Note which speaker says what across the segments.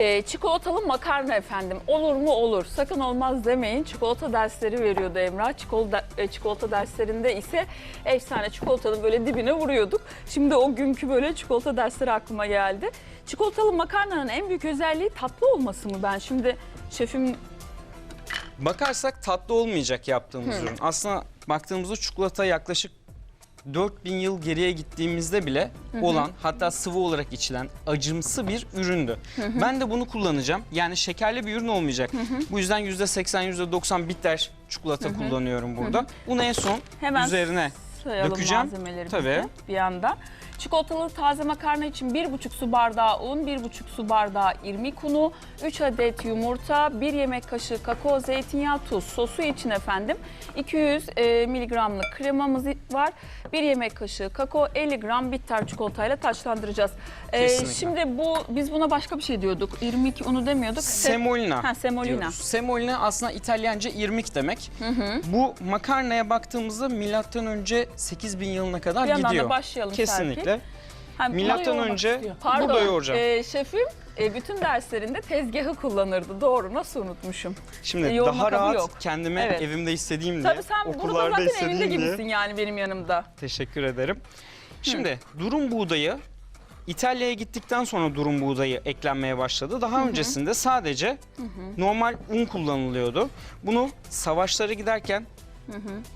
Speaker 1: Ee, çikolatalı makarna efendim. Olur mu olur. Sakın olmaz demeyin. Çikolata dersleri veriyordu Emrah. Çikolata, e, çikolata derslerinde ise efsane çikolatanın böyle dibine vuruyorduk. Şimdi o günkü böyle çikolata dersleri aklıma geldi. Çikolatalı makarnanın en büyük özelliği tatlı olması mı? Ben şimdi şefim
Speaker 2: Bakarsak tatlı olmayacak yaptığımız ürün. Aslında baktığımızda çikolata yaklaşık 4000 yıl geriye gittiğimizde bile olan hatta sıvı olarak içilen acımsı bir üründü. Ben de bunu kullanacağım. Yani şekerli bir ürün olmayacak. Bu yüzden %80 %90 bitter çikolata kullanıyorum burada. Bunu en son
Speaker 1: hemen
Speaker 2: üzerine dökeceğim. Tabii.
Speaker 1: bir yandan. Çikolatalı taze makarna için 1,5 su bardağı un, 1,5 su bardağı irmik unu, 3 adet yumurta, 1 yemek kaşığı kakao, zeytinyağı, tuz. Sosu için efendim 200 e, miligramlık kremamız var. 1 yemek kaşığı kakao, 50 gram bitter çikolatayla taçlandıracağız. E,
Speaker 2: Kesinlikle.
Speaker 1: şimdi bu biz buna başka bir şey diyorduk. İrmik unu demiyorduk. Se-
Speaker 2: Semolina.
Speaker 1: Ha, semolina.
Speaker 2: diyoruz. Semolina aslında İtalyanca irmik demek. Bu makarnaya baktığımızda milattan önce 8000 yılına kadar
Speaker 1: Bir yandan
Speaker 2: gidiyor.
Speaker 1: da başlayalım
Speaker 2: Kesinlikle.
Speaker 1: Ha,
Speaker 2: Milattan
Speaker 1: yoğurmak
Speaker 2: önce
Speaker 1: istiyor. Pardon,
Speaker 2: burada yoğuracağım.
Speaker 1: e, şefim e, bütün derslerinde tezgahı kullanırdı. Doğru nasıl unutmuşum.
Speaker 2: Şimdi
Speaker 1: yoğurma
Speaker 2: daha rahat
Speaker 1: yok.
Speaker 2: kendime
Speaker 1: Evet.
Speaker 2: evimde istediğim diye,
Speaker 1: Tabii sen burada zaten evinde
Speaker 2: diye.
Speaker 1: gibisin yani benim yanımda.
Speaker 2: Teşekkür ederim. Şimdi durum buğdayı İtalya'ya gittikten sonra durum buğdayı eklenmeye başladı. Daha öncesinde sadece normal un kullanılıyordu. Bunu savaşlara giderken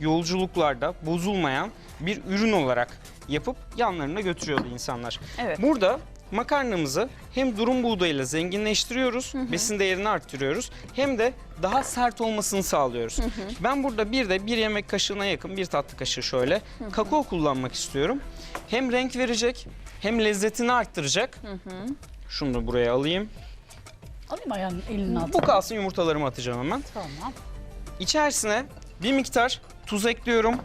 Speaker 2: yolculuklarda bozulmayan bir ürün olarak yapıp yanlarına götürüyordu insanlar.
Speaker 1: Evet.
Speaker 2: Burada makarnamızı hem durum buğdayıyla zenginleştiriyoruz, besin değerini arttırıyoruz hem de daha sert olmasını sağlıyoruz. Ben burada bir de bir yemek kaşığına yakın bir tatlı kaşığı şöyle kakao kullanmak istiyorum. Hem renk verecek hem lezzetini arttıracak. Şunu da buraya alayım.
Speaker 3: Alayım ayağının elinin
Speaker 2: Bu
Speaker 3: altına.
Speaker 2: kalsın yumurtalarımı atacağım hemen.
Speaker 3: Tamam.
Speaker 2: İçerisine bir miktar tuz ekliyorum.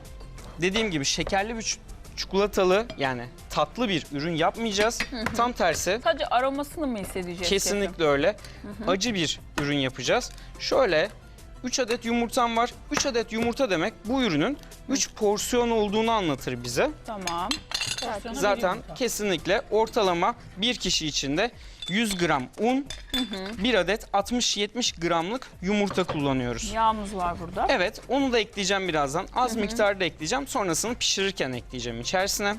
Speaker 2: Dediğim gibi şekerli bir çikolatalı yani tatlı bir ürün yapmayacağız. Tam tersi
Speaker 1: Sadece aromasını mı hissedeceğiz? şefim?
Speaker 2: kesinlikle öyle. Acı bir ürün yapacağız. Şöyle 3 adet yumurtam var. 3 adet yumurta demek bu ürünün 3 porsiyon olduğunu anlatır bize.
Speaker 1: Tamam.
Speaker 3: Porsiyonu
Speaker 2: Zaten kesinlikle ortalama bir kişi için de 100 gram un, 1 adet 60-70 gramlık yumurta kullanıyoruz.
Speaker 1: Yağımız var burada.
Speaker 2: Evet, onu da ekleyeceğim birazdan. Az miktarda ekleyeceğim. Sonrasını pişirirken ekleyeceğim içerisine.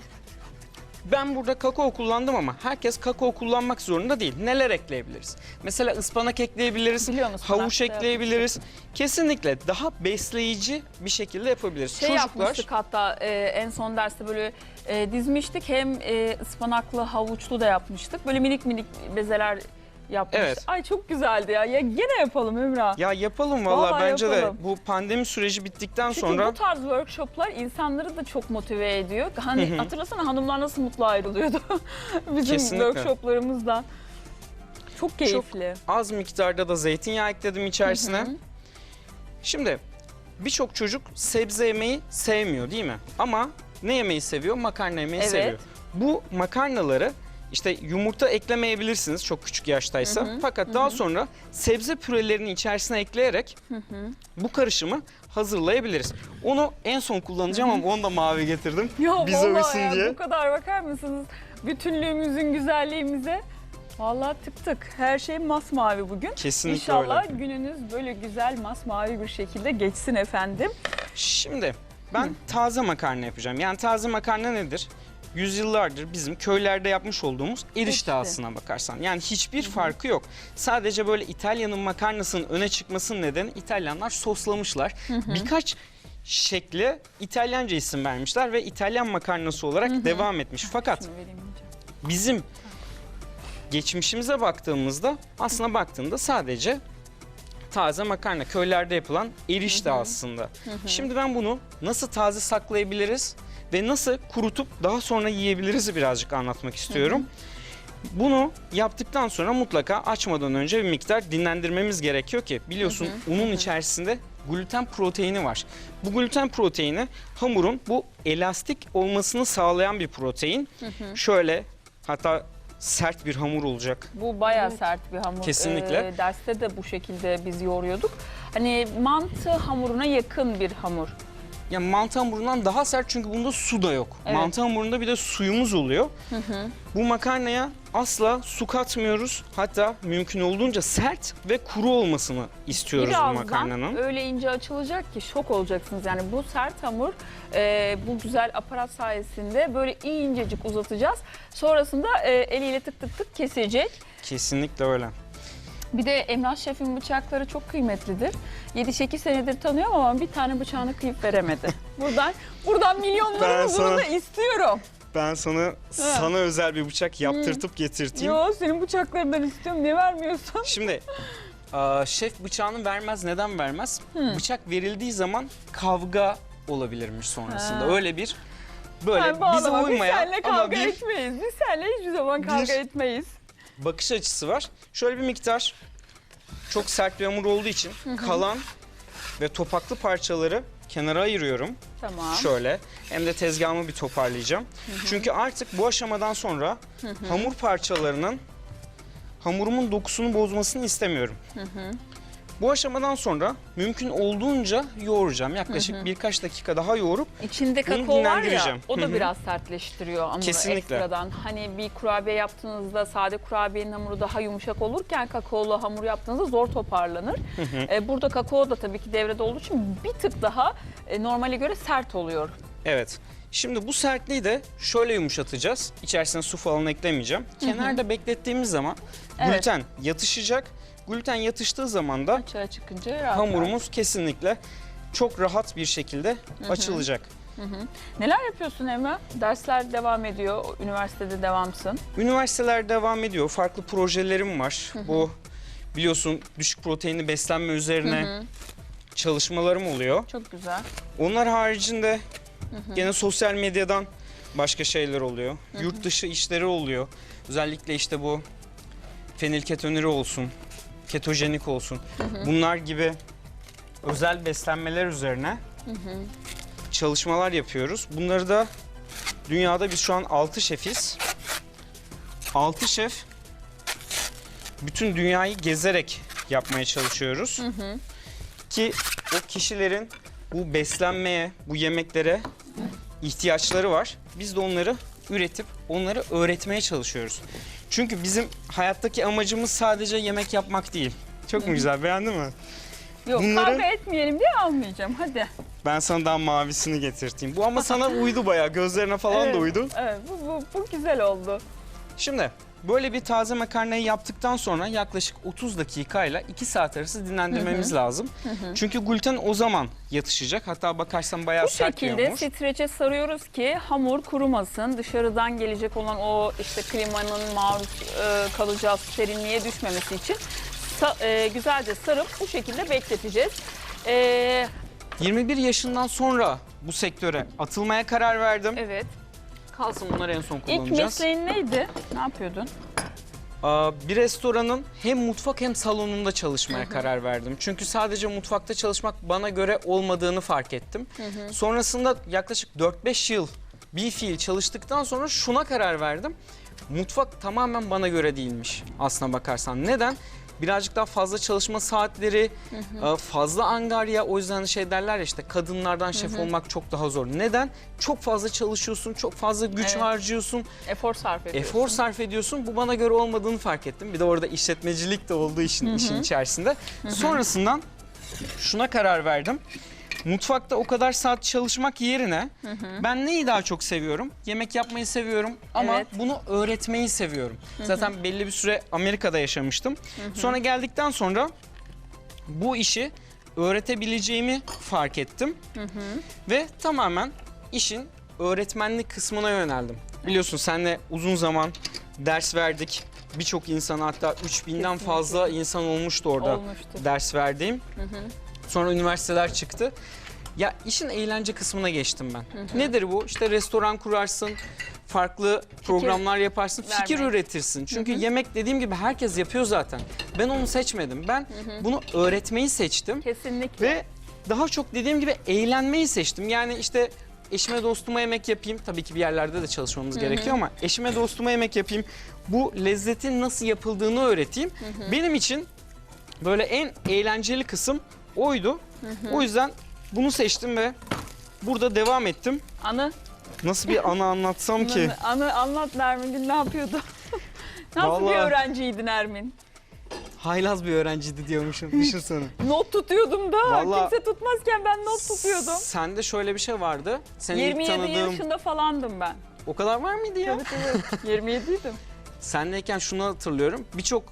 Speaker 2: Ben burada kakao kullandım ama herkes kakao kullanmak zorunda değil. Neler ekleyebiliriz? Mesela ıspanak ekleyebiliriz,
Speaker 1: Biliyorum,
Speaker 2: havuç ekleyebiliriz. Kesinlikle daha besleyici bir şekilde yapabiliriz.
Speaker 1: Şey yapmıştık hatta e, en son derste böyle e, dizmiştik. Hem e, ıspanaklı, havuçlu da yapmıştık. Böyle minik minik bezeler yapmıştık.
Speaker 2: Evet.
Speaker 1: Ay çok güzeldi ya. Ya gene yapalım Emrah.
Speaker 2: Ya yapalım valla
Speaker 1: Vallahi
Speaker 2: bence
Speaker 1: yapalım.
Speaker 2: de bu pandemi süreci bittikten
Speaker 1: Çünkü
Speaker 2: sonra
Speaker 1: bu tarz workshoplar insanları da çok motive ediyor. Hani hatırlasana hanımlar nasıl mutlu ayrılıyordu bizim
Speaker 2: Kesinlikle.
Speaker 1: workshoplarımızdan. Çok keyifli.
Speaker 2: az miktarda da zeytinyağı ekledim içerisine. Şimdi birçok çocuk sebze yemeyi sevmiyor değil mi? Ama ne yemeyi seviyor? Makarna yemeyi
Speaker 1: Evet.
Speaker 2: seviyor. Bu makarnaları işte yumurta eklemeyebilirsiniz çok küçük yaştaysa. Fakat daha sonra sebze pürelerini içerisine ekleyerek bu karışımı hazırlayabiliriz. Onu en son kullanacağım ama onu da mavi getirdim.
Speaker 1: Ya
Speaker 2: Bize
Speaker 1: vallahi
Speaker 2: uysun
Speaker 1: ya,
Speaker 2: diye.
Speaker 1: bu kadar bakar mısınız? Bütünlüğümüzün güzelliğimize. Vallahi tık tık. Her şey masmavi bugün.
Speaker 2: Kesinlikle
Speaker 1: İnşallah
Speaker 2: öyle.
Speaker 1: gününüz böyle güzel masmavi bir şekilde geçsin efendim.
Speaker 2: Şimdi ben taze makarna yapacağım. Yani taze makarna nedir? Yüzyıllardır bizim köylerde yapmış olduğumuz erişte aslına bakarsan. Yani hiçbir farkı yok. Sadece böyle İtalya'nın makarnasının öne çıkmasının nedeni İtalyanlar soslamışlar. Birkaç şekli İtalyanca isim vermişler ve İtalyan makarnası olarak devam etmiş. Fakat bizim geçmişimize baktığımızda aslına baktığında sadece taze makarna köylerde yapılan erişte aslında. Şimdi ben bunu nasıl taze saklayabiliriz ve nasıl kurutup daha sonra yiyebiliriz birazcık anlatmak istiyorum. Bunu yaptıktan sonra mutlaka açmadan önce bir miktar dinlendirmemiz gerekiyor ki biliyorsun unun içerisinde gluten proteini var. Bu gluten proteini hamurun bu elastik olmasını sağlayan bir protein. Şöyle hatta sert bir hamur olacak.
Speaker 1: Bu bayağı sert bir hamur.
Speaker 2: Kesinlikle.
Speaker 1: Ee, derste de bu şekilde biz yoğuruyorduk. Hani mantı hamuruna yakın bir hamur.
Speaker 2: Yani mantı hamurundan daha sert çünkü bunda su da yok.
Speaker 1: Evet.
Speaker 2: Mantı hamurunda bir de suyumuz oluyor. Bu makarnaya asla su katmıyoruz. Hatta mümkün olduğunca sert ve kuru olmasını istiyoruz bu
Speaker 1: Birazdan
Speaker 2: makarnanın.
Speaker 1: öyle ince açılacak ki şok olacaksınız. Yani bu sert hamur e, bu güzel aparat sayesinde böyle incecik uzatacağız. Sonrasında e, eliyle tık tık tık kesecek.
Speaker 2: Kesinlikle öyle.
Speaker 1: Bir de Emrah Şef'in bıçakları çok kıymetlidir. 7-8 senedir tanıyorum ama bir tane bıçağını kıyıp veremedi. Buradan buradan
Speaker 2: Ben
Speaker 1: milyonların
Speaker 2: sana-
Speaker 1: bunu istiyorum.
Speaker 2: Ben sana sana özel bir bıçak yaptırtıp getirteyim.
Speaker 1: Yo senin bıçaklarından istiyorum. Ne vermiyorsun?
Speaker 2: Şimdi aa, şef bıçağını vermez. Neden vermez? Bıçak verildiği zaman kavga olabilirmiş sonrasında.
Speaker 1: Ha.
Speaker 2: Öyle bir böyle
Speaker 1: Ben
Speaker 2: bize
Speaker 1: bağlama. Biz
Speaker 2: uymayan
Speaker 1: seninle
Speaker 2: ama
Speaker 1: kavga
Speaker 2: bir
Speaker 1: etmeyiz. Biz seninle hiçbir zaman kavga etmeyiz.
Speaker 2: Bakış açısı var. Şöyle bir miktar çok sert bir hamur olduğu için kalan ve topaklı parçaları kenara ayırıyorum.
Speaker 1: Tamam.
Speaker 2: Şöyle hem de tezgahımı bir toparlayacağım. Çünkü artık bu aşamadan sonra hamur parçalarının hamurumun dokusunu bozmasını istemiyorum. Bu aşamadan sonra mümkün olduğunca yoğuracağım. Yaklaşık birkaç dakika daha yoğurup
Speaker 1: İçinde kakao var ya o
Speaker 2: Hı
Speaker 1: da
Speaker 2: hı.
Speaker 1: biraz sertleştiriyor hamuru
Speaker 2: Kesinlikle.
Speaker 1: ekstradan. Hani bir kurabiye yaptığınızda sade kurabiyenin hamuru daha yumuşak olurken kakaolu hamur yaptığınızda zor toparlanır. Ee, burada kakao da tabii ki devrede olduğu için bir tık daha e, normale göre sert oluyor.
Speaker 2: evet. Şimdi bu sertliği de şöyle yumuşatacağız. İçerisine su falan eklemeyeceğim. Kenarda beklettiğimiz zaman
Speaker 1: Evet.
Speaker 2: gluten yatışacak. Gluten yatıştığı zaman da
Speaker 1: Açığa çıkınca rahat
Speaker 2: hamurumuz kesinlikle çok rahat bir şekilde açılacak.
Speaker 1: rahat. Neler yapıyorsun Emre? Dersler devam ediyor. Üniversitede devamsın.
Speaker 2: Üniversiteler devam ediyor. Farklı projelerim var. Bu biliyorsun düşük proteinli beslenme üzerine çalışmalarım oluyor.
Speaker 1: Çok güzel.
Speaker 2: Onlar haricinde gene sosyal medyadan başka şeyler oluyor. Yurt dışı işleri oluyor. Özellikle işte bu fenilketonuri olsun, ketojenik olsun. Bunlar gibi özel beslenmeler üzerine çalışmalar yapıyoruz. Bunları da dünyada biz şu an 6 şefiz. 6 şef bütün dünyayı gezerek yapmaya çalışıyoruz. Ki o kişilerin bu beslenmeye, bu yemeklere ihtiyaçları var. Biz de onları üretip onları öğretmeye çalışıyoruz. Çünkü bizim hayattaki amacımız sadece yemek yapmak değil. Çok mu güzel beğendin mi?
Speaker 1: Yok
Speaker 2: Bunları-
Speaker 1: kavga etmeyelim diye almayacağım. Hadi.
Speaker 2: Ben sana daha mavisini getirteyim. Bu ama sana uydu bayağı. Gözlerine falan
Speaker 1: Evet.
Speaker 2: da uydu.
Speaker 1: Evet bu, bu, bu güzel oldu.
Speaker 2: Şimdi böyle bir taze makarnayı yaptıktan sonra yaklaşık 30 dakikayla 2 saat arası dinlendirmemiz lazım. Çünkü gluten o zaman yatışacak. Hatta bakarsan bayağı
Speaker 1: Bu
Speaker 2: sert
Speaker 1: şekilde streçe sarıyoruz ki hamur kurumasın. Dışarıdan gelecek olan o işte klimanın maruz e, kalacağı serinliğe düşmemesi için sa- e, güzelce sarıp bu şekilde bekleteceğiz. E,
Speaker 2: 21 yaşından sonra bu sektöre atılmaya karar verdim.
Speaker 1: evet.
Speaker 2: Kalsın bunları en son
Speaker 1: İlk
Speaker 2: kullanacağız.
Speaker 1: mesleğin neydi? Ne yapıyordun?
Speaker 2: Aa, bir restoranın hem mutfak hem salonunda çalışmaya karar verdim. Çünkü sadece mutfakta çalışmak bana göre olmadığını fark ettim. Sonrasında yaklaşık 4-5 yıl bir fiil çalıştıktan sonra şuna karar verdim. Mutfak tamamen bana göre değilmiş aslına bakarsan. Neden? Birazcık daha fazla çalışma saatleri, e, fazla angarya. O yüzden şey derler ya işte kadınlardan şef olmak çok daha zor. Neden? Çok fazla çalışıyorsun, çok fazla güç
Speaker 1: Evet.
Speaker 2: harcıyorsun.
Speaker 1: Efor sarf ediyorsun.
Speaker 2: Efor sarf ediyorsun. Bu bana göre olmadığını fark ettim. Bir de orada işletmecilik de olduğu işin, işin içerisinde. Sonrasından şuna karar verdim. Mutfakta o kadar saat çalışmak yerine ben neyi daha çok seviyorum? Yemek yapmayı seviyorum ama
Speaker 1: Evet.
Speaker 2: bunu öğretmeyi seviyorum. Zaten belli bir süre Amerika'da yaşamıştım. Sonra geldikten sonra bu işi öğretebileceğimi fark ettim. Ve tamamen işin öğretmenlik kısmına yöneldim. Biliyorsun senle uzun zaman ders verdik. Birçok insana hatta 3000'den
Speaker 1: Kesinlikle.
Speaker 2: fazla insan olmuştu orada
Speaker 1: Olmuştu.
Speaker 2: ders verdiğim. Sonra üniversiteler çıktı. Ya işin eğlence kısmına geçtim ben. Nedir bu? İşte restoran kurarsın, farklı programlar yaparsın, fikir
Speaker 1: vermek.
Speaker 2: üretirsin. Çünkü yemek dediğim gibi herkes yapıyor zaten. Ben onu seçmedim. Ben bunu öğretmeyi seçtim.
Speaker 1: Kesinlikle.
Speaker 2: Ve daha çok dediğim gibi eğlenmeyi seçtim. Yani işte eşime dostuma yemek yapayım. Tabii ki bir yerlerde de çalışmamız gerekiyor ama eşime dostuma yemek yapayım. Bu lezzetin nasıl yapıldığını öğreteyim. Benim için böyle en eğlenceli kısım oydu. O yüzden bunu seçtim ve burada devam ettim.
Speaker 1: Anı,
Speaker 2: Nasıl bir anı anlatsam ki?
Speaker 1: anı, anı anlat Nermin Gül ne yapıyordu? Nasıl bir
Speaker 2: Vallahi-
Speaker 1: öğrenciydin Nermin?
Speaker 2: Haylaz bir öğrenciydi diyormuşum. Düşünsene.
Speaker 1: Not tutuyordum da
Speaker 2: Vallahi-
Speaker 1: kimse tutmazken ben not tutuyordum.
Speaker 2: Sende şöyle bir şey vardı. Seni ilk
Speaker 1: 27
Speaker 2: tanıdığım...
Speaker 1: yaşında falandım ben.
Speaker 2: O kadar var mıydı ya?
Speaker 1: Evet evet 27'ydim.
Speaker 2: Sendeyken şunu hatırlıyorum. Birçok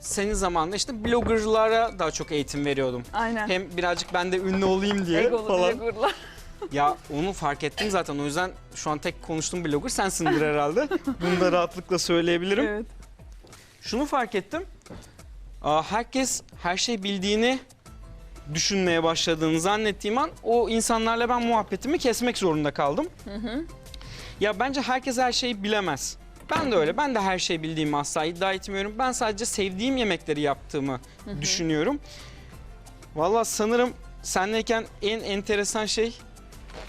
Speaker 2: senin zamanında işte bloggerlara daha çok eğitim veriyordum.
Speaker 1: Aynen.
Speaker 2: Hem birazcık ben de ünlü olayım diye
Speaker 1: Egolu
Speaker 2: falan.
Speaker 1: bloggerlar.
Speaker 2: Ya onu fark ettim zaten. O yüzden şu an tek konuştuğum blogger sensindir herhalde. Bunu da rahatlıkla söyleyebilirim.
Speaker 1: Evet.
Speaker 2: Şunu fark ettim. Aa, herkes her şey bildiğini düşünmeye başladığını zannettiğim an o insanlarla ben muhabbetimi kesmek zorunda kaldım. Ya bence herkes her şeyi bilemez. Ben de öyle. Ben de her şeyi bildiğimi asla iddia etmiyorum. Ben sadece sevdiğim yemekleri yaptığımı düşünüyorum. Vallahi sanırım senleyken en enteresan şey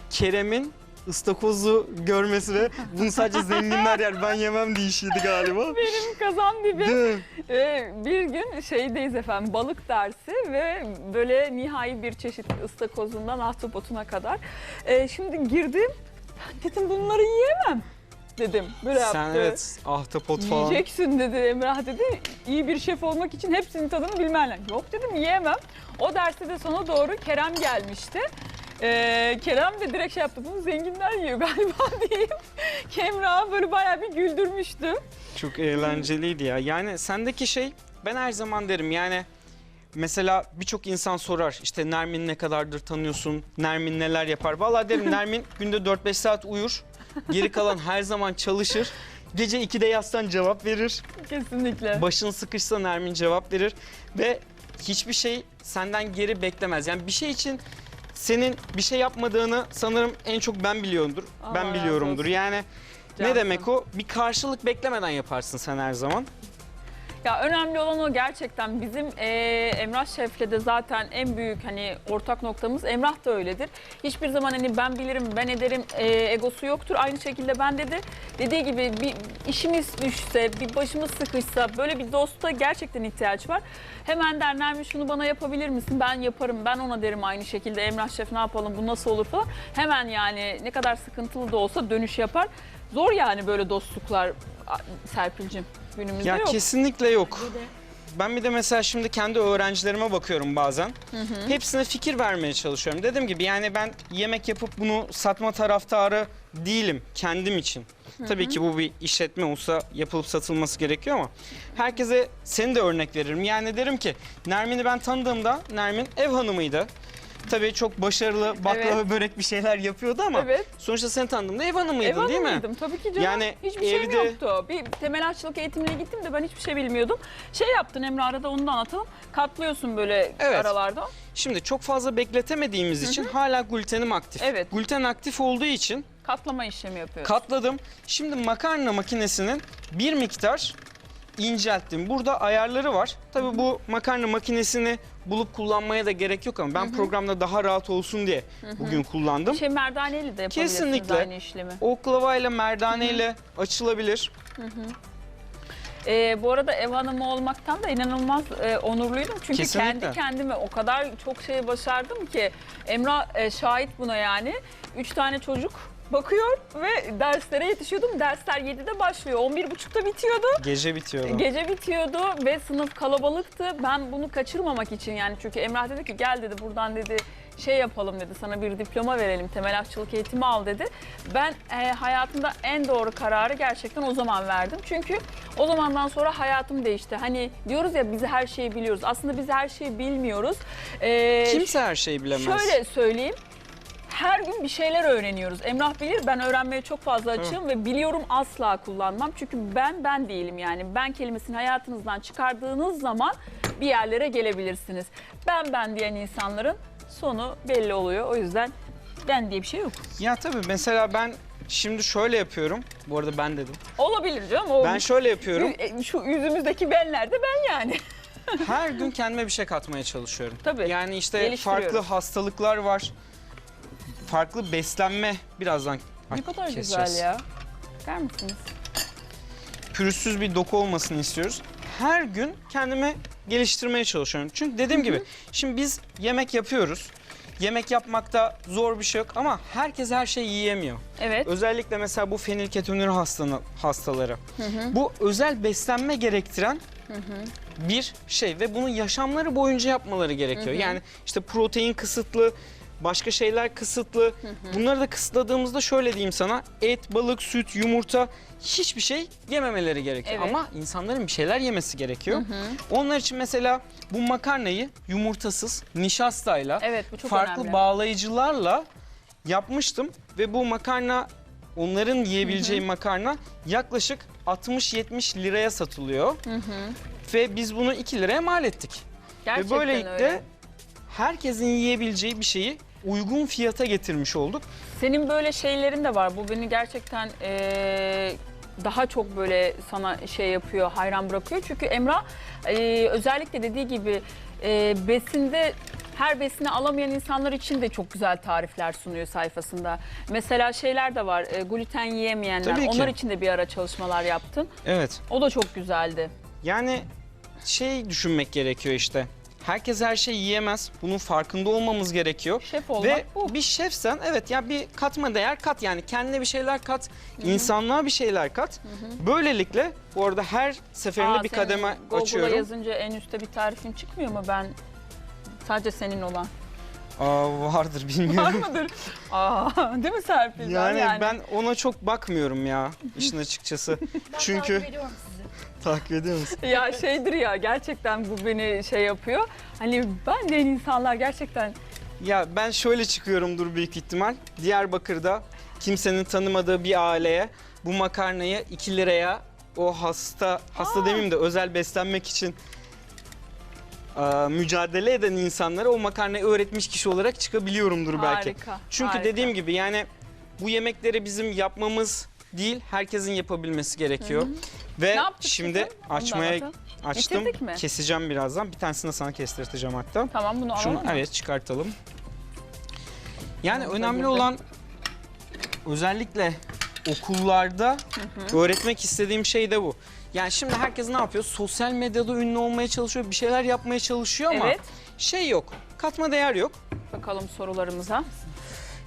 Speaker 2: Kerem'in ıstakozu görmesi ve bunu sadece zenginler yer ben yemem deyişiydi galiba.
Speaker 1: Benim kazan dibi.
Speaker 2: Değil mi?
Speaker 1: Ee, bir gün şeydeyiz efendim balık dersi ve böyle nihai bir çeşit ıstakozundan ahtapotuna kadar. Ee, şimdi girdim ben dedim bunları yiyemem dedim. Böyle
Speaker 2: Sen
Speaker 1: yaptı.
Speaker 2: evet ahtapot falan.
Speaker 1: Yiyeceksin dedi Emrah dedi. İyi bir şef olmak için hepsinin tadını bilmen lazım. Yok dedim yiyemem. O derste de sona doğru Kerem gelmişti. Ee, Kerem de direkt şey yaptı. Bunu zenginler yiyor galiba deyip Emrah'ı böyle bayağı bir güldürmüştü.
Speaker 2: Çok eğlenceliydi ya. Yani sendeki şey ben her zaman derim yani mesela birçok insan sorar işte Nermin ne kadardır tanıyorsun? Nermin neler yapar? Vallahi derim Nermin günde 4-5 saat uyur. Geri kalan her zaman çalışır. Gece 2'de yastan cevap verir.
Speaker 1: Kesinlikle.
Speaker 2: Başın sıkışsa Nermin cevap verir. Ve hiçbir şey senden geri beklemez. Yani bir şey için senin bir şey yapmadığını sanırım en çok ben biliyorumdur.
Speaker 1: Allah
Speaker 2: ben biliyorumdur. Yani
Speaker 1: Cansın.
Speaker 2: ne demek o? Bir karşılık beklemeden yaparsın sen her zaman.
Speaker 1: Ya önemli olan o gerçekten bizim e, Emrah Şef'le de zaten en büyük hani ortak noktamız Emrah da öyledir. Hiçbir zaman hani ben bilirim, ben ederim e, egosu yoktur. Aynı şekilde ben dedi dediği gibi bir işimiz düşse, bir başımız sıkışsa böyle bir dosta gerçekten ihtiyaç var. Hemen der Nermin şunu bana yapabilir misin? Ben yaparım. Ben ona derim aynı şekilde. Emrah Şef ne yapalım? Bu nasıl olur falan. Hemen yani ne kadar sıkıntılı da olsa dönüş yapar. Zor yani böyle dostluklar Serpil'cim. Günümüzde
Speaker 2: Ya
Speaker 1: yok.
Speaker 2: kesinlikle yok. Ben bir de mesela şimdi kendi öğrencilerime bakıyorum bazen. Hepsine fikir vermeye çalışıyorum. Dediğim gibi yani ben yemek yapıp bunu satma taraftarı değilim kendim için. Tabii ki bu bir işletme olsa yapılıp satılması gerekiyor ama herkese seni de örnek veririm. Yani derim ki Nermin'i ben tanıdığımda Nermin ev hanımıydı. Tabii çok başarılı baklava
Speaker 1: Evet.
Speaker 2: börek bir şeyler yapıyordu ama
Speaker 1: Evet.
Speaker 2: sonuçta seni tanıdığımda ev hanımıydın
Speaker 1: Ev
Speaker 2: değil mi?
Speaker 1: hanımıydım tabii ki canım.
Speaker 2: Yani
Speaker 1: hiçbir şeyim
Speaker 2: evde-
Speaker 1: yoktu. Bir temel aşçılık eğitimine gittim de ben hiçbir şey bilmiyordum. Şey yaptın Emre arada onu da anlatalım. Katlıyorsun böyle
Speaker 2: Evet.
Speaker 1: aralarda.
Speaker 2: Şimdi çok fazla bekletemediğimiz için hala glutenim aktif.
Speaker 1: Evet.
Speaker 2: Gluten aktif olduğu için
Speaker 1: Katlama işlemi yapıyoruz.
Speaker 2: katladım. Şimdi makarna makinesinin bir miktar incelttim. Burada ayarları var. Tabii bu makarna makinesini bulup kullanmaya da gerek yok ama ben programda daha rahat olsun diye bugün kullandım.
Speaker 1: şey merdaneyle de yapabilirsiniz
Speaker 2: Kesinlikle.
Speaker 1: aynı işlemi.
Speaker 2: Oklavayla merdaneyle açılabilir.
Speaker 1: Ee, bu arada ev hanımı olmaktan da inanılmaz e, onurluydum. Çünkü
Speaker 2: Kesinlikle.
Speaker 1: kendi kendime o kadar çok şey başardım ki Emrah e, şahit buna yani. Üç tane çocuk bakıyor ve derslere yetişiyordum. Dersler 7'de başlıyor. 11.30'da bitiyordu.
Speaker 2: Gece bitiyordu.
Speaker 1: Gece bitiyordu ve sınıf kalabalıktı. Ben bunu kaçırmamak için yani çünkü Emrah dedi ki gel dedi buradan dedi şey yapalım dedi sana bir diploma verelim temel aşçılık eğitimi al dedi. Ben e, hayatımda en doğru kararı gerçekten o zaman verdim. Çünkü o zamandan sonra hayatım değişti. Hani diyoruz ya biz her şeyi biliyoruz. Aslında biz her şeyi bilmiyoruz. Ee,
Speaker 2: Kimse her şeyi bilemez.
Speaker 1: Şöyle söyleyeyim. Her gün bir şeyler öğreniyoruz. Emrah bilir ben öğrenmeye çok fazla açığım ve biliyorum asla kullanmam. Çünkü ben ben değilim yani. Ben kelimesini hayatınızdan çıkardığınız zaman bir yerlere gelebilirsiniz. Ben ben diyen insanların sonu belli oluyor. O yüzden ben diye bir şey yok.
Speaker 2: Ya tabii mesela ben şimdi şöyle yapıyorum. Bu arada ben dedim.
Speaker 1: Olabilir canım. O
Speaker 2: Ben şöyle yapıyorum.
Speaker 1: e, şu yüzümüzdeki benler de ben yani.
Speaker 2: Her gün kendime bir şey katmaya çalışıyorum.
Speaker 1: Tabii,
Speaker 2: Yani işte
Speaker 1: geliştiriyoruz.
Speaker 2: farklı hastalıklar var. Farklı beslenme birazdan
Speaker 1: ne kadar güzel ya. Bakar mısınız?
Speaker 2: Pürüzsüz bir doku olmasını istiyoruz. Her gün kendimi geliştirmeye çalışıyorum. Çünkü dediğim gibi şimdi biz yemek yapıyoruz. yemek yapmakta zor bir şey yok ama herkes her şeyi yiyemiyor.
Speaker 1: Evet.
Speaker 2: Özellikle mesela bu fenilketonür hastanı, hastaları. Bu özel beslenme gerektiren bir şey ve bunu yaşamları boyunca yapmaları gerekiyor. Yani işte protein kısıtlı, başka şeyler kısıtlı. Bunları da kısıtladığımızda şöyle diyeyim sana et, balık, süt, yumurta hiçbir şey yememeleri gerekiyor.
Speaker 1: Evet.
Speaker 2: Ama insanların bir şeyler yemesi gerekiyor. Onlar için mesela bu makarnayı yumurtasız, nişastayla,
Speaker 1: Evet bu çok
Speaker 2: farklı
Speaker 1: önemli.
Speaker 2: bağlayıcılarla yapmıştım ve bu makarna onların yiyebileceği makarna yaklaşık 60-70 liraya satılıyor. Ve biz bunu 2 liraya mal ettik.
Speaker 1: Gerçekten
Speaker 2: ve böylelikle
Speaker 1: öyle.
Speaker 2: herkesin yiyebileceği bir şeyi uygun fiyata getirmiş olduk.
Speaker 1: Senin böyle şeylerin de var. Bu beni gerçekten eee, daha çok böyle sana şey yapıyor, hayran bırakıyor. Çünkü Emrah eee, özellikle dediği gibi eee, besinde her besini alamayan insanlar için de çok güzel tarifler sunuyor sayfasında. Mesela şeyler de var, e, gluten yiyemeyenler.
Speaker 2: Tabii ki.
Speaker 1: Onlar için de bir ara çalışmalar yaptın.
Speaker 2: Evet.
Speaker 1: O da çok güzeldi.
Speaker 2: Yani şey düşünmek gerekiyor işte. Herkes her şeyi yiyemez. Bunun farkında olmamız gerekiyor.
Speaker 1: Şef olmak
Speaker 2: Ve
Speaker 1: bu.
Speaker 2: bir şefsen evet ya bir katma değer kat yani kendine bir şeyler kat, insanlığa bir şeyler kat. Böylelikle bu arada her seferinde
Speaker 1: Aa,
Speaker 2: bir kademe
Speaker 1: Google'a
Speaker 2: açıyorum.
Speaker 1: yazınca en üstte bir tarifin çıkmıyor mu? Ben sadece senin olan.
Speaker 2: Aa, vardır
Speaker 1: Var
Speaker 2: bilmiyorum.
Speaker 1: mıdır? Aa, değil mi Serpil?
Speaker 2: yani, ben ona çok bakmıyorum ya işin açıkçası. Çünkü
Speaker 3: Takip
Speaker 2: ediyor musun?
Speaker 1: ya şeydir ya gerçekten bu beni şey yapıyor. Hani ben de insanlar gerçekten
Speaker 2: Ya ben şöyle çıkıyorumdur büyük ihtimal. Diyarbakır'da kimsenin tanımadığı bir aileye bu makarnayı 2 liraya o hasta, hasta demeyeyim de özel beslenmek için aa, mücadele eden insanlara o makarnayı öğretmiş kişi olarak çıkabiliyorumdur belki.
Speaker 1: harika.
Speaker 2: Çünkü
Speaker 1: harika.
Speaker 2: dediğim gibi yani bu yemekleri bizim yapmamız değil, herkesin yapabilmesi gerekiyor. Ve
Speaker 1: Ne yaptık
Speaker 2: şimdi
Speaker 1: kızım? Da
Speaker 2: açmaya
Speaker 1: anlatın.
Speaker 2: açtım.
Speaker 1: Bitirdik mi?
Speaker 2: Keseceğim birazdan. Bir tanesini de sana kestirteceğim hatta.
Speaker 1: Tamam bunu
Speaker 2: Şunu
Speaker 1: alalım mı?
Speaker 2: evet çıkartalım. Yani
Speaker 1: Tamam,
Speaker 2: önemli
Speaker 1: girdi.
Speaker 2: olan özellikle okullarda öğretmek istediğim şey de bu. Yani şimdi herkes ne yapıyor? Sosyal medyada ünlü olmaya çalışıyor, bir şeyler yapmaya çalışıyor ama
Speaker 1: Evet.
Speaker 2: şey yok. Katma değer yok.
Speaker 1: Bakalım sorularımıza.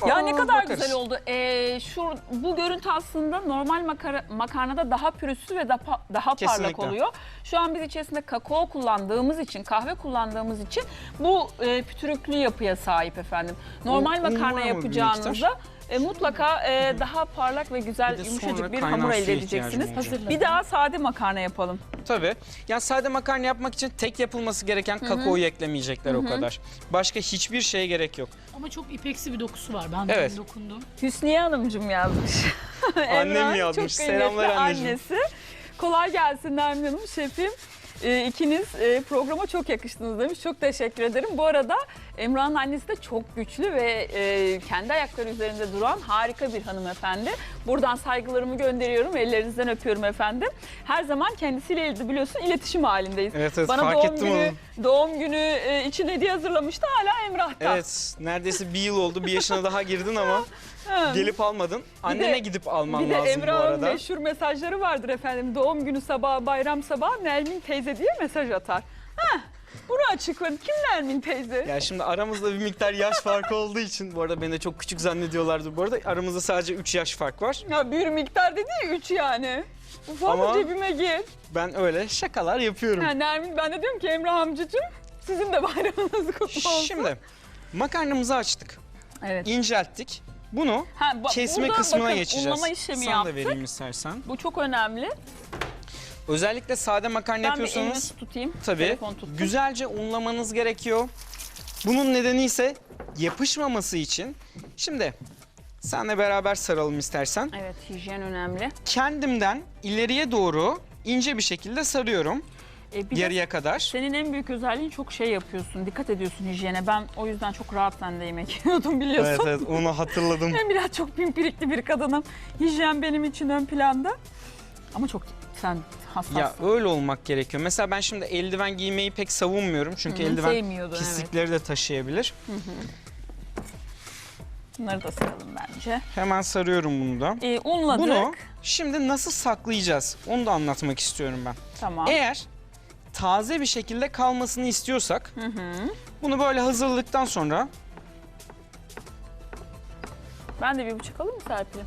Speaker 1: Ya
Speaker 2: Aa,
Speaker 1: ne kadar
Speaker 2: bakarız.
Speaker 1: güzel oldu. Ee, şu bu görüntü aslında normal makara, makarnada daha pürüzsüz ve daha, daha parlak
Speaker 2: Kesinlikle.
Speaker 1: oluyor. Şu an biz içerisinde kakao kullandığımız için, kahve kullandığımız için bu e, pütürüklü yapıya sahip efendim. Normal
Speaker 2: Un- un var
Speaker 1: makarna
Speaker 2: mı bir
Speaker 1: yapacağınızda e, mutlaka e, daha parlak ve güzel
Speaker 2: Bir de sonra
Speaker 1: yumuşacık bir
Speaker 2: kaynar
Speaker 1: hamur
Speaker 2: suya
Speaker 1: elde
Speaker 2: ihtiyacım
Speaker 1: edeceksiniz.
Speaker 2: olacak.
Speaker 3: Hazırladım.
Speaker 1: Bir daha sade makarna yapalım.
Speaker 2: Tabii. Yani sade makarna yapmak için tek yapılması gereken kakaoyu eklemeyecekler o kadar. Başka hiçbir şeye gerek yok.
Speaker 3: Ama çok ipeksi bir dokusu var. Ben
Speaker 2: Evet.
Speaker 3: evet. dokundum.
Speaker 1: Hüsniye Hanımcığım yazmış.
Speaker 2: Annem
Speaker 1: Emrah'ın
Speaker 2: yazmış.
Speaker 1: Çok kıymetli
Speaker 2: Selamlar anneciğim.
Speaker 1: annesi. Kolay gelsin Nermin Hanım şefim. Ee, ikiniz e, programa çok yakıştınız demiş. Çok teşekkür ederim. Bu arada Emrah'ın annesi de çok güçlü ve e, kendi ayakları üzerinde duran harika bir hanımefendi. Buradan saygılarımı gönderiyorum. Ellerinizden öpüyorum efendim. Her zaman kendisiyle ilgili biliyorsun iletişim halindeyiz.
Speaker 2: Evet evet
Speaker 1: Bana
Speaker 2: fark
Speaker 1: doğum
Speaker 2: ettim
Speaker 1: günü, doğum günü e, için hediye hazırlamıştı. Hala Emrah'ta.
Speaker 2: Evet neredeyse bir yıl oldu. Bir yaşına daha girdin ama gelip almadın. Annene gidip alman
Speaker 1: Bir de
Speaker 2: lazım bu
Speaker 1: Emrah'ın
Speaker 2: arada.
Speaker 1: meşhur mesajları vardır efendim. Doğum günü sabahı, bayram sabahı Nermin teyze diye mesaj atar. Heh, bunu açıklayın. Kim Nermin teyze?
Speaker 2: Ya şimdi aramızda bir miktar yaş farkı olduğu için bu arada beni de çok küçük zannediyorlardı bu arada. Aramızda sadece 3 yaş fark var.
Speaker 1: Ya bir miktar dedi ya 3 yani. Ufak
Speaker 2: Ama-
Speaker 1: cebime gir.
Speaker 2: Ben öyle şakalar yapıyorum.
Speaker 1: Ha, Nermin ben de diyorum ki Emrah amcacığım sizin de bayramınız kutlu olsun.
Speaker 2: Şimdi makarnamızı açtık.
Speaker 1: Evet.
Speaker 2: incelttik. Bunu
Speaker 1: Ha,
Speaker 2: kesme
Speaker 1: burada
Speaker 2: kısmına
Speaker 1: bakın,
Speaker 2: geçeceğiz.
Speaker 1: Unlama işlemi
Speaker 2: Sana
Speaker 1: yaptık.
Speaker 2: da vereyim istersen.
Speaker 1: Bu çok önemli.
Speaker 2: Özellikle sade makarna
Speaker 1: Ben
Speaker 2: yapıyorsanız
Speaker 1: tutayım.
Speaker 2: tabii güzelce unlamanız gerekiyor. Bunun nedeni ise yapışmaması için. Şimdi senle beraber saralım istersen.
Speaker 1: Evet hijyen önemli.
Speaker 2: Kendimden ileriye doğru ince bir şekilde sarıyorum
Speaker 1: E, bir de
Speaker 2: yarıya kadar.
Speaker 1: Senin en büyük özelliğin çok şey yapıyorsun. Dikkat ediyorsun hijyene. Ben o yüzden çok rahat sende yemek yiyordum biliyorsun.
Speaker 2: Evet evet onu hatırladım.
Speaker 1: Ben biraz çok pimpirikli bir kadınım. Hijyen benim için ön planda. Ama çok sen hassassın.
Speaker 2: Ya öyle olmak gerekiyor. Mesela ben şimdi eldiven giymeyi pek savunmuyorum. Çünkü
Speaker 1: Hı
Speaker 2: eldiven
Speaker 1: sevmiyordun,
Speaker 2: pislikleri de taşıyabilir.
Speaker 1: Bunları da sayalım bence.
Speaker 2: Hemen sarıyorum bunu da.
Speaker 1: Ee, unladık.
Speaker 2: Bunu şimdi nasıl saklayacağız? Onu da anlatmak istiyorum ben.
Speaker 1: Tamam.
Speaker 2: Eğer taze bir şekilde kalmasını istiyorsak bunu böyle hazırladıktan sonra
Speaker 1: Ben de bir buçuk alayım mı Serpil'im?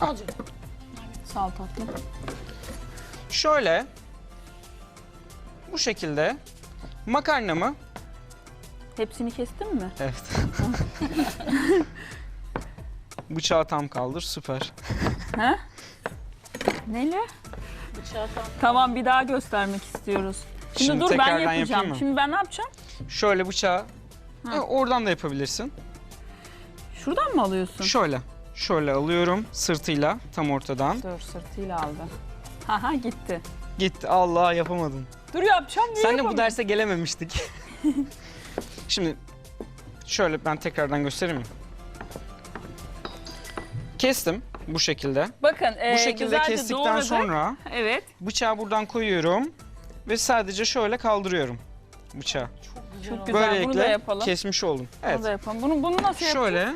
Speaker 3: Al canım.
Speaker 1: Sağ ol tatlım.
Speaker 2: Şöyle bu şekilde makarnamı
Speaker 1: Hepsini kestin mi?
Speaker 2: evet. Bıçağı tam kaldır süper.
Speaker 1: Neyle? Tamam bir daha göstermek istiyoruz. Şimdi,
Speaker 2: Şimdi
Speaker 1: dur ben
Speaker 2: tekrardan
Speaker 1: yapacağım.
Speaker 2: mı?
Speaker 1: Şimdi ben ne yapacağım?
Speaker 2: Şöyle bıçağı
Speaker 1: Ha.
Speaker 2: E, oradan da yapabilirsin.
Speaker 1: Şuradan mı alıyorsun?
Speaker 2: Şöyle. Şöyle alıyorum sırtıyla tam ortadan.
Speaker 1: Dur sırtıyla aldı. Haha gitti.
Speaker 2: Gitti Allah yapamadın.
Speaker 1: Dur yapacağım niye
Speaker 2: Sen de bu
Speaker 1: yapamıyorum?
Speaker 2: derse gelememiştik. Şimdi şöyle ben tekrardan göstereyim mi? Kestim bu şekilde.
Speaker 1: Bakın e,
Speaker 2: bu şekilde
Speaker 1: güzelce
Speaker 2: kestikten
Speaker 1: doğradık.
Speaker 2: sonra
Speaker 1: Evet.
Speaker 2: bıçağı buradan koyuyorum ve sadece şöyle kaldırıyorum bıçağı.
Speaker 1: Çok güzel. bunu da
Speaker 2: Böylelikle
Speaker 1: yapalım.
Speaker 2: kesmiş oldum.
Speaker 1: Bunu
Speaker 2: Evet.
Speaker 1: da yapalım. Bunu, bunu nasıl yapacağız?
Speaker 2: Şöyle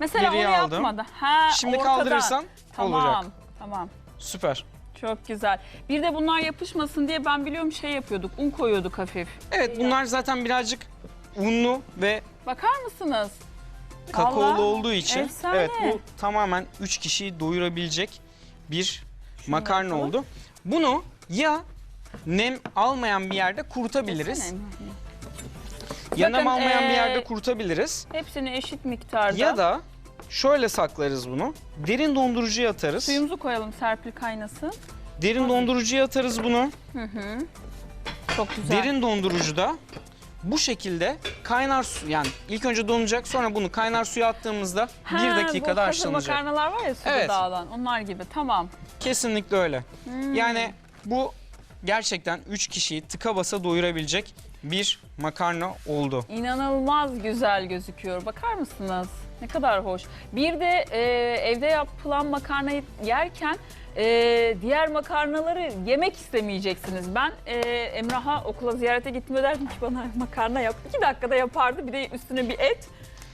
Speaker 1: Mesela
Speaker 2: geriye
Speaker 1: onu
Speaker 2: aldım.
Speaker 1: yapmadı. Ha,
Speaker 2: şimdi
Speaker 1: ortadan.
Speaker 2: kaldırırsan
Speaker 1: Tamam.
Speaker 2: olacak.
Speaker 1: Tamam.
Speaker 2: Süper.
Speaker 1: Çok güzel. Bir de bunlar yapışmasın diye ben biliyorum şey yapıyorduk. Un koyuyorduk hafif.
Speaker 2: Evet bunlar zaten birazcık unlu ve
Speaker 1: Bakar mısınız?
Speaker 2: Kakaolu
Speaker 1: Vallahi
Speaker 2: olduğu için
Speaker 1: efsane.
Speaker 2: evet bu tamamen 3 kişiyi doyurabilecek bir makarna
Speaker 1: yapalım.
Speaker 2: oldu. Bunu ya nem almayan bir yerde kurutabiliriz. Ya nem almayan bir
Speaker 1: ee,
Speaker 2: yerde kurutabiliriz.
Speaker 1: Hepsini eşit miktarda.
Speaker 2: Ya da şöyle saklarız bunu. Derin dondurucuya atarız.
Speaker 1: Suyumuzu koyalım Serpil kaynasın.
Speaker 2: Derin dondurucuya atarız bunu.
Speaker 1: Hı hı. Çok güzel.
Speaker 2: Derin dondurucuda bu şekilde kaynar su yani ilk önce donacak sonra bunu kaynar suya attığımızda
Speaker 1: Ha,
Speaker 2: bir
Speaker 1: bu
Speaker 2: dakikada
Speaker 1: hazır
Speaker 2: haşlanacak.
Speaker 1: makarnalar var ya suda
Speaker 2: Evet.
Speaker 1: dağılan. Onlar gibi. Tamam.
Speaker 2: Kesinlikle öyle.
Speaker 1: Hmm.
Speaker 2: Yani bu gerçekten 3 kişiyi tıka basa doyurabilecek bir makarna oldu.
Speaker 1: İnanılmaz güzel gözüküyor. Bakar mısınız? Ne kadar hoş. Bir de e, evde yapılan makarnayı yerken e, diğer makarnaları yemek istemeyeceksiniz. Ben e, Emrah'a okula ziyarete gitme derdim ki bana makarna yap. İki dakikada yapardı. Bir de üstüne bir et.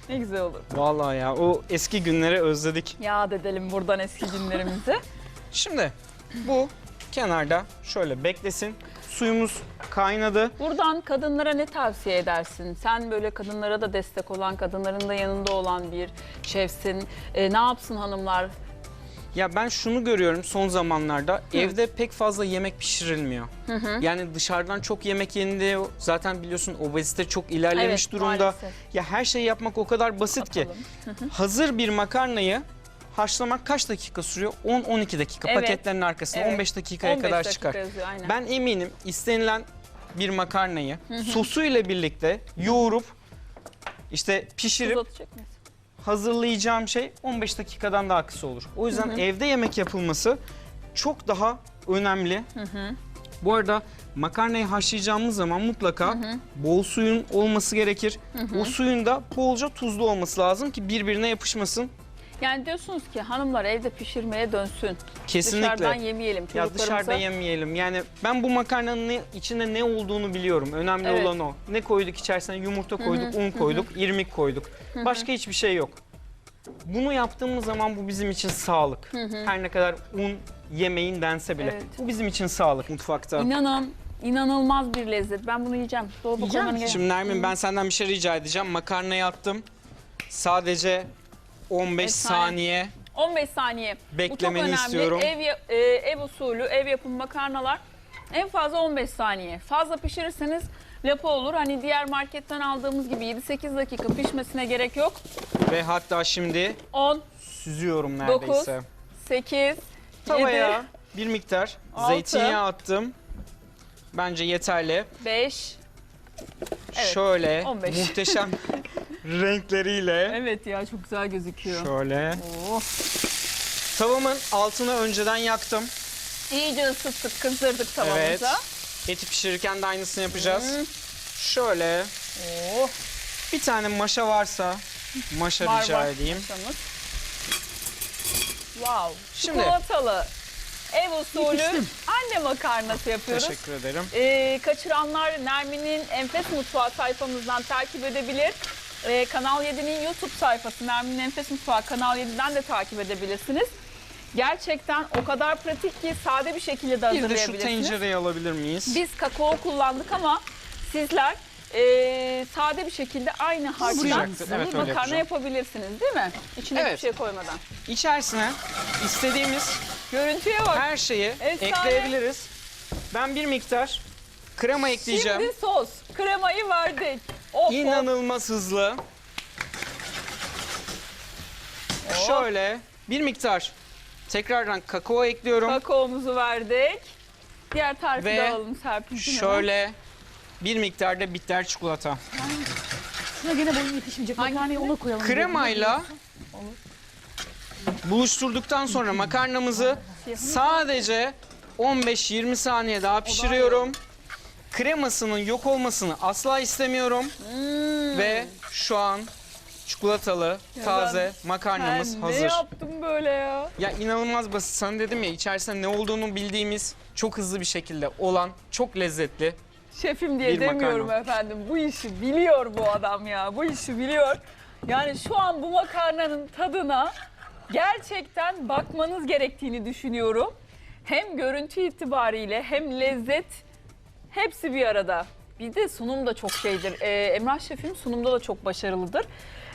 Speaker 1: Ne güzel olur.
Speaker 2: Vallahi ya o eski günleri özledik.
Speaker 1: Yad edelim buradan eski günlerimizi.
Speaker 2: Şimdi bu kenarda şöyle beklesin. Suyumuz kaynadı.
Speaker 1: Buradan kadınlara ne tavsiye edersin? Sen böyle kadınlara da destek olan, kadınların da yanında olan bir şefsin. E, ne yapsın hanımlar?
Speaker 2: Ya ben şunu görüyorum son zamanlarda evde pek fazla yemek pişirilmiyor. Yani dışarıdan çok yemek yendi. Zaten biliyorsun obezite çok ilerlemiş
Speaker 1: Evet,
Speaker 2: durumda.
Speaker 1: maalesef.
Speaker 2: Ya her şeyi yapmak o kadar basit ki. Hazır bir makarnayı haşlamak kaç dakika sürüyor? 10-12 dakika.
Speaker 1: Evet.
Speaker 2: Paketlerin arkasına
Speaker 1: Evet.
Speaker 2: 15 dakikaya
Speaker 1: 15
Speaker 2: kadar
Speaker 1: dakika
Speaker 2: çıkar.
Speaker 1: yazıyor, aynen.
Speaker 2: Ben eminim istenilen bir makarnayı sosu ile birlikte yoğurup işte pişirip
Speaker 1: atacak mıyız?
Speaker 2: Hazırlayacağım şey 15 dakikadan daha kısa olur. O yüzden evde yemek yapılması çok daha önemli. Bu arada makarnayı haşlayacağımız zaman mutlaka bol suyun olması gerekir. O suyun da bolca tuzlu olması lazım ki birbirine yapışmasın.
Speaker 1: Yani diyorsunuz ki hanımlar evde pişirmeye dönsün.
Speaker 2: Kesinlikle.
Speaker 1: Dışarıdan yemeyelim
Speaker 2: Ya dışarıda yemeyelim. Yani ben bu makarnanın ne- içinde ne olduğunu biliyorum. Önemli
Speaker 1: Evet.
Speaker 2: olan o. Ne koyduk içerisine? Yumurta koyduk, un koyduk, irmik koyduk. Başka hiçbir şey yok. Bunu yaptığımız zaman bu bizim için sağlık. Her ne kadar un yemeyin dense bile.
Speaker 1: Evet.
Speaker 2: Bu bizim için sağlık mutfakta.
Speaker 1: İnanın inanılmaz bir lezzet. Ben bunu yiyeceğim. Dolaba gerek.
Speaker 2: Şimdi Nermin ben senden bir şey rica edeceğim. Makarnayı attım. Sadece 15
Speaker 1: Efsane.
Speaker 2: saniye
Speaker 1: 15 saniye.
Speaker 2: Beklemeni
Speaker 1: Bu çok önemli.
Speaker 2: istiyorum.
Speaker 1: Ev, ya- e, ev usulü, ev yapımı makarnalar en fazla 15 saniye. Fazla pişirirseniz lapa olur. Hani diğer marketten aldığımız gibi 7-8 dakika pişmesine gerek yok.
Speaker 2: ve hatta şimdi
Speaker 1: 10,
Speaker 2: süzüyorum neredeyse.
Speaker 1: 8,
Speaker 2: Tavaya
Speaker 1: 7,
Speaker 2: bir miktar
Speaker 1: Altı.
Speaker 2: zeytinyağı attım. Bence yeterli.
Speaker 1: 5. Evet,
Speaker 2: Şöyle
Speaker 1: 15.
Speaker 2: muhteşem renkleriyle
Speaker 1: Evet ya çok güzel gözüküyor.
Speaker 2: şöyle
Speaker 1: Oh.
Speaker 2: tavamın altını önceden yaktım.
Speaker 1: İyice ısıttık, kızdırdık
Speaker 2: Evet.
Speaker 1: tavamıza.
Speaker 2: Eti pişirirken de aynısını yapacağız.
Speaker 1: Hı.
Speaker 2: Şöyle
Speaker 1: Oh,
Speaker 2: bir tane maşa varsa maşa
Speaker 1: var
Speaker 2: rica
Speaker 1: var
Speaker 2: edeyim.
Speaker 1: Wow.
Speaker 2: Şimdi-
Speaker 1: Çikolatalı ev usulü anne makarnası yapıyoruz.
Speaker 2: Teşekkür ederim.
Speaker 1: Ee, kaçıranlar Nermin'in Enfes Mutfağı sayfamızdan takip edebilir. Ee, Kanal 7'nin YouTube sayfası Nermin'in Enfes Mutfağı Kanal 7'den de takip edebilirsiniz. Gerçekten o kadar pratik ki sade bir şekilde de
Speaker 2: Bir de şu
Speaker 1: hazırlayabilirsiniz.
Speaker 2: tencereyi alabilir miyiz?
Speaker 1: Biz kakao kullandık ama sizler e, sade bir şekilde aynı harçtan
Speaker 2: Sıcaktır, evet, öyle
Speaker 1: makarna
Speaker 2: yapacağım.
Speaker 1: yapabilirsiniz değil mi? İçine
Speaker 2: Evet.
Speaker 1: hiçbir şey koymadan.
Speaker 2: İçerisine istediğimiz
Speaker 1: Görüntüye bak.
Speaker 2: her şeyi
Speaker 1: Efsane.
Speaker 2: ekleyebiliriz. Ben bir miktar krema ekleyeceğim.
Speaker 1: Şimdi sos. Kremayı verdik. Of, of.
Speaker 2: İnanılmaz hızlı. Şöyle bir miktar tekrardan kakao ekliyorum.
Speaker 1: Kakaomuzu verdik. Diğer tarifi
Speaker 2: Ve
Speaker 1: de alalım Serpil'cim.
Speaker 2: Şöyle bir miktar da bitter çikolata.
Speaker 3: Şuna gene boyun yetişmeyecek. Makarnayı ona koyalım.
Speaker 2: Kremayla buluşturduktan sonra makarnamızı sadece 15-20 saniye daha pişiriyorum. Kremasının yok olmasını asla istemiyorum. Ve şu an çikolatalı taze makarnamız
Speaker 1: Ben
Speaker 2: hazır.
Speaker 1: ne yaptım böyle ya?
Speaker 2: Ya inanılmaz basit. Sana dedim ya içerisinde ne olduğunu bildiğimiz çok hızlı bir şekilde olan çok lezzetli.
Speaker 1: Şefim diye
Speaker 2: Bir
Speaker 1: demiyorum
Speaker 2: makarna.
Speaker 1: efendim. Bu işi biliyor bu adam ya. Bu işi biliyor. Yani şu an bu makarnanın tadına gerçekten bakmanız gerektiğini düşünüyorum. Hem görüntü itibariyle hem lezzet hepsi bir arada. Bir de sunum da çok şeydir. Ee, Emrah Şefim sunumda da çok başarılıdır.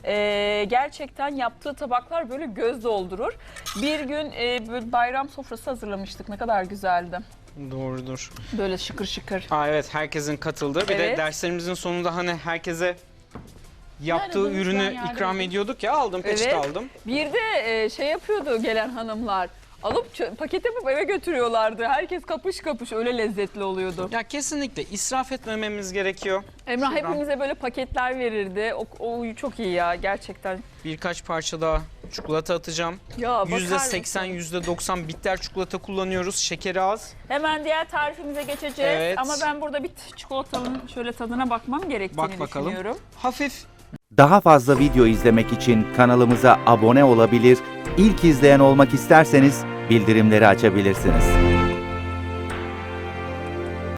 Speaker 1: Ee, gerçekten yaptığı tabaklar böyle göz doldurur. Bir gün e, böyle bayram sofrası hazırlamıştık. Ne kadar güzeldi.
Speaker 2: Doğrudur.
Speaker 1: Böyle şıkır şıkır.
Speaker 2: Aa, evet herkesin katıldığı. Bir
Speaker 1: Evet.
Speaker 2: de derslerimizin sonunda hani herkese yaptığı
Speaker 3: Nerede?
Speaker 2: ürünü
Speaker 3: Lütfen yardım
Speaker 2: ikram
Speaker 3: edin.
Speaker 2: ediyorduk ya aldım peçete
Speaker 1: Evet.
Speaker 2: aldım.
Speaker 1: Bir de e, şey yapıyordu gelen hanımlar. Alıp çö- paket yapıp eve götürüyorlardı. Herkes kapış kapış öyle lezzetli oluyordu.
Speaker 2: Ya kesinlikle israf etmememiz gerekiyor.
Speaker 1: Emrah
Speaker 2: Şuradan.
Speaker 1: hepimize böyle paketler verirdi. O, o çok iyi ya gerçekten.
Speaker 2: Birkaç parça daha çikolata atacağım.
Speaker 1: Ya bakar
Speaker 2: %80,
Speaker 1: mısın?
Speaker 2: %90 bitter çikolata kullanıyoruz. Şekeri az.
Speaker 1: Hemen diğer tarifimize geçeceğiz.
Speaker 2: Evet.
Speaker 1: Ama ben burada bir çikolatanın şöyle tadına bakmam gerektiğini
Speaker 2: Bak bakalım.
Speaker 1: düşünüyorum.
Speaker 2: Hafif
Speaker 4: Daha fazla video izlemek için kanalımıza abone olabilir, ilk izleyen olmak isterseniz bildirimleri açabilirsiniz.